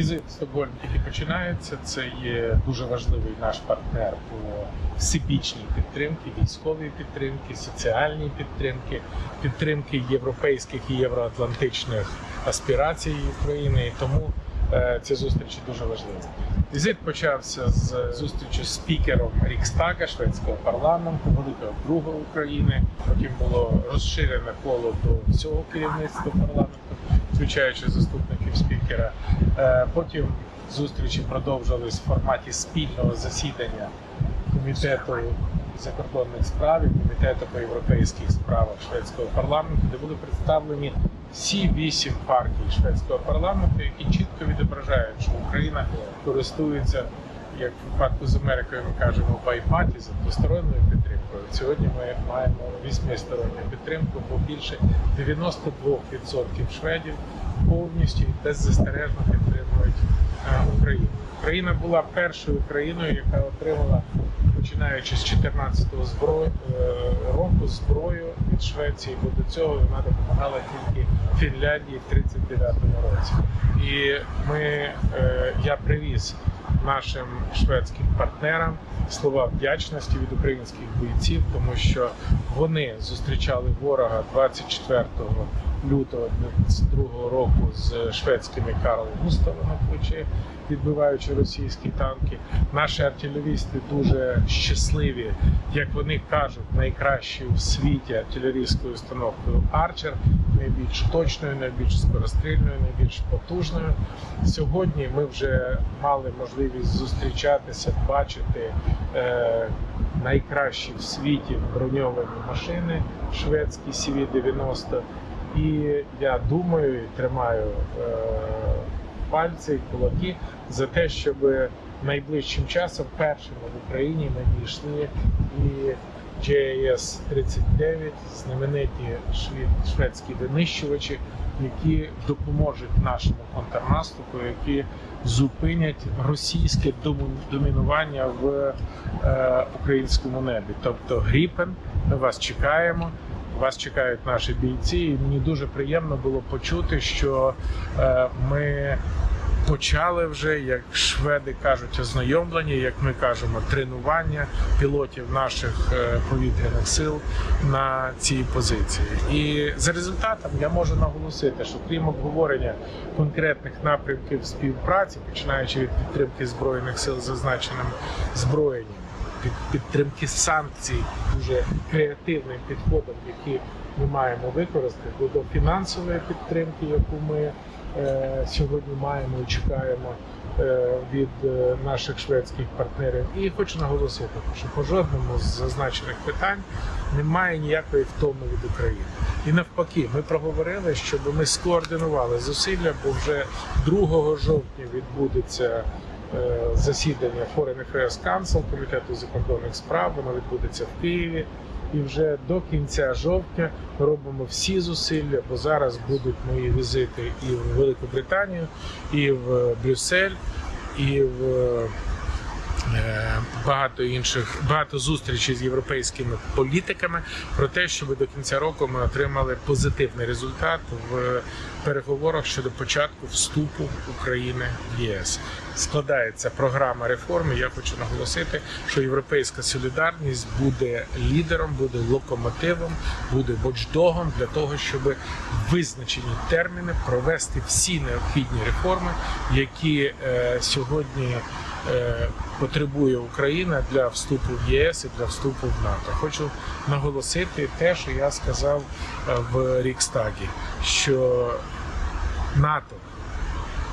Візит в Стокгольм тільки починається. Це є дуже важливий наш партнер по всебічній підтримці, військовій підтримки, соціальній підтримки, підтримки європейських і євроатлантичних аспірацій України. І тому е, ці зустрічі дуже важливі. Візит почався з зустрічі з спікером Рікстага шведського парламенту, великого друга України. Потім було розширене коло до всього керівництва парламенту, включаючи заступників спікера. Е, Потім зустрічі продовжились в форматі спільного засідання комітету закордонних справ і комітету по європейських справах шведського парламенту, де були представлені всі вісім партій шведського парламенту, які чітко відображають, що Україна користується, як в випадку з Америкою ми кажемо, байпатізм, двосторонньою підтримкою. Сьогодні ми маємо вісьмисторонню підтримку, бо більше 92% шведів повністю беззастережно підтримують е, Україну. Україна була першою країною, яка отримала, починаючи з 14-го зброю, е, року зброю від Швеції, бо до цього вона допомагала тільки Фінляндії в 39-му році. І ми, е, я привіз нашим шведським партнерам слова вдячності від українських бійців, тому що вони зустрічали ворога 24 лютого 2022 року з шведськими Карл на плечі, відбиваючи російські танки. Наші артилерісти дуже щасливі, як вони кажуть, найкращою в світі артилерійською установкою Арчер, найбільш точною, найбільш скорострільною, найбільш потужною. Сьогодні ми вже мали можливість зустрічатися, бачити е, найкращі в світі броньовані машини шведські CV-90. І я думаю тримаю е, пальці, кулаки за те, щоб найближчим часом першими в Україні надійшли і JAS-39, знамениті швед- шведські винищувачі, які допоможуть нашому контрнаступу, які зупинять російське домінування в е, українському небі. Тобто Гріпен, ми вас чекаємо. Вас чекають наші бійці, і мені дуже приємно було почути, що е, ми почали вже, як шведи кажуть, ознайомлення, як ми кажемо, тренування пілотів наших е, повітряних сил на цій позиції. І за результатом я можу наголосити, що крім обговорення конкретних напрямків співпраці, починаючи від підтримки збройних сил зазначеним зброєнням, підтримки санкцій дуже креативним підходом, які ми маємо використати, до фінансової підтримки, яку ми е, сьогодні маємо і чекаємо е, від е, наших шведських партнерів. І хочу наголосити, що по жодному з зазначених питань немає ніякої втоми від України. І навпаки, ми проговорили, щоб ми скоординували зусилля, бо вже 2 жовтня відбудеться засідання Foreign Affairs Council комітету закордонних справ. Воно відбудеться в Києві. І вже до кінця жовтня робимо всі зусилля, бо зараз будуть мої візити і в Велику Британію, і в Брюссель, і в е, багато інших багато зустрічей з європейськими політиками про те, щоб до кінця року ми отримали позитивний результат в переговорах щодо початку вступу України в ЄС. Складається програма реформи. Я хочу наголосити, що європейська солідарність буде лідером, буде локомотивом, буде watchdogом для того, щоб визначені терміни провести всі необхідні реформи, які е, сьогодні е, потребує Україна для вступу в ЄС і для вступу в НАТО. Хочу наголосити те, що я сказав е, в Рікстагі, що НАТО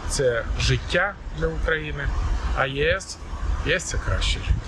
це життя для України, а ЄС ЄС це краще життя.